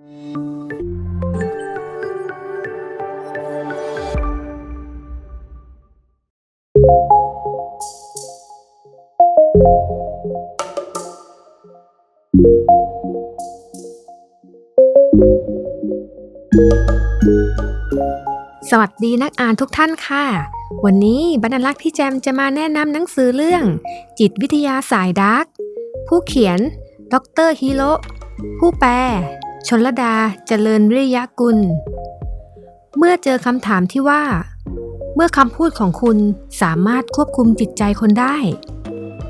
สวัสดีนักอ่านทุกท่านค่ะ วันนี้บรรลักษ์พี่แจมจะมาแนะนำหนังสือเรื่อง จิตวิทยาสายดาร์กผู้เขียน ดรฮิโรผู้แปล ชนลดาเจริญวิริยะกุล เมื่อเจอคำถามที่ว่า เมื่อคำพูดของคุณสามารถควบคุมจิตใจคนได้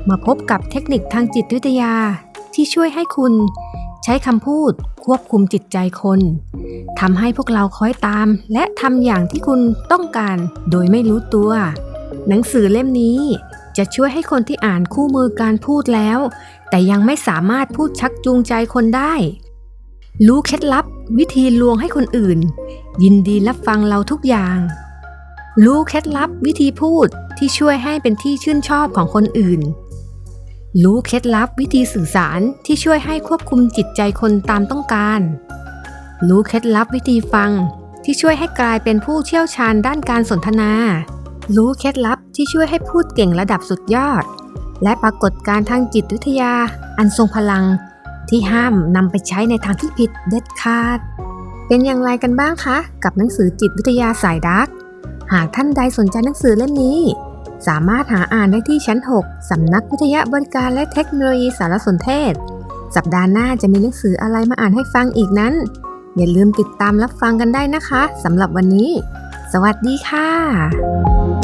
มาพบกับเทคนิคทางจิตวิทยาที่ช่วยให้คุณใช้คำพูดควบคุมจิตใจคนทำให้พวกเราคอยตาม และทำอย่างที่คุณต้องการโดยไม่รู้ตัว หนังสือเล่มนี้จะช่วยให้คนที่อ่านคู่มือการพูดแล้ว แต่ยังไม่สามารถพูดชักจูงใจคนได้ รู้เคล็ดลับวิธีลวงให้คนอื่น ยินดีรับฟังเราทุกอย่าง รู้เคล็ดลับวิธีพูดที่ช่วยให้เป็นที่ชื่นชอบของคนอื่น รู้เคล็ดลับวิธีสื่อสารที่ช่วยให้ควบคุมจิตใจคนตามต้องการ รู้เคล็ดลับวิธีฟังที่ช่วยให้กลายเป็นผู้เชี่ยวชาญด้านการสนทนา รู้เคล็ดลับที่ช่วยให้พูดเก่งระดับสุดยอด และปรากฏการทางจิตวิทยา อันทรงพลัง ที่ห้ามนำไปใช้ในทางที่ผิดเด็ดขาด เป็นอย่างไรกันบ้างคะ กับหนังสือจิตวิทยาสายดาร์กหากท่านใดสนใจหนังสือเล่มนี้ สามารถหาอ่านได้ที่ชั้น 6 สำนักวิทยาบริการและเทคโนโลยีสารสนเทศ สัปดาห์หน้าจะมีหนังสืออะไรมาอ่านให้ฟังอีกนั้น อย่าลืมติดตามรับฟังกันได้นะคะสำหรับวันนี้ สวัสดีค่ะ